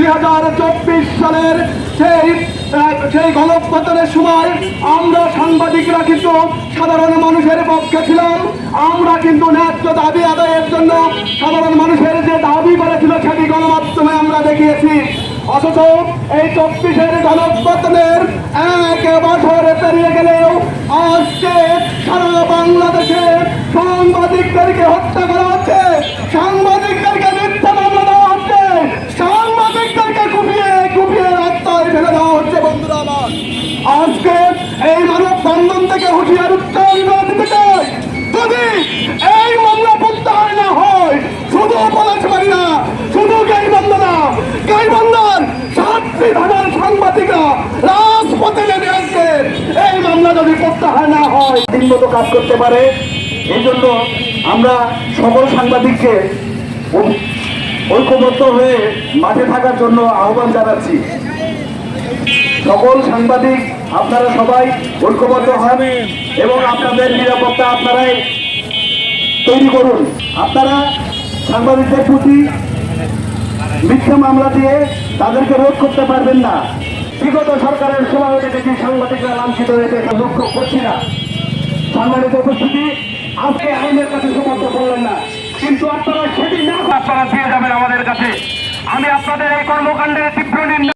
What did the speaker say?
দুই হাজার চব্বিশ সালের সেই সেই গণপতনের সময় আমরা সাংবাদিকরা কিন্তু সাধারণ মানুষের পক্ষে ছিলাম। আমরা কিন্তু ন্যায্য দাবি আদায়ের জন্য সাধারণ মানুষের যে দাবি করেছিল সেটি গণমাধ্যমে আমরা দেখিয়েছি। অথচ এই চব্বিশের গণপতনের এক বছর পেরিয়ে গেলেও আজকে সারা বাংলাদেশে সাংবাদিকদেরকে হত্যা করা এই মানব বন্ধন থেকে হুঁশিয়ার উত্তর দিতে চাই যদি এই মামলা প্রত্যাহার না হয়, শুধু পলাশ মারি না, শুধু গাইবন্ধ না। গাইবন্ধন সাতটি ধারার সাংবাদিকরা রাজপথে নেমে আসবে। এই মামলা যদি প্রত্যাহার না হয় তিন মতো কাজ করতে পারে। এই জন্য আমরা সকল সাংবাদিককে ঐক্যবদ্ধ হয়ে মাঠে থাকার জন্য আহ্বান জানাচ্ছি। সকল সাংবাদিক আপনারা সবাই ঐক্যবদ্ধ হন এবং আপনাদের নিরাপত্তা আপনারাই তৈরি করুন। আপনারা সাংবাদিকদের প্রতি মিথ্যা মামলা দিয়ে তাদেরকে রোধ করতে পারবেন না। বিগত সরকারের সময় দেখেছি সাংবাদিকরা লাঞ্ছিত হয়েছে এটা লক্ষ্য করছি না। সাংবাদিক উপস্থিতি আজকে আইনের কাছে সমর্থ করলেন না। কিন্তু আপনারা সেটি না আপনারা দিয়ে যাবেন আমাদের কাছে। আমি আপনাদের এই কর্মকাণ্ডের তীব্র নিন্দা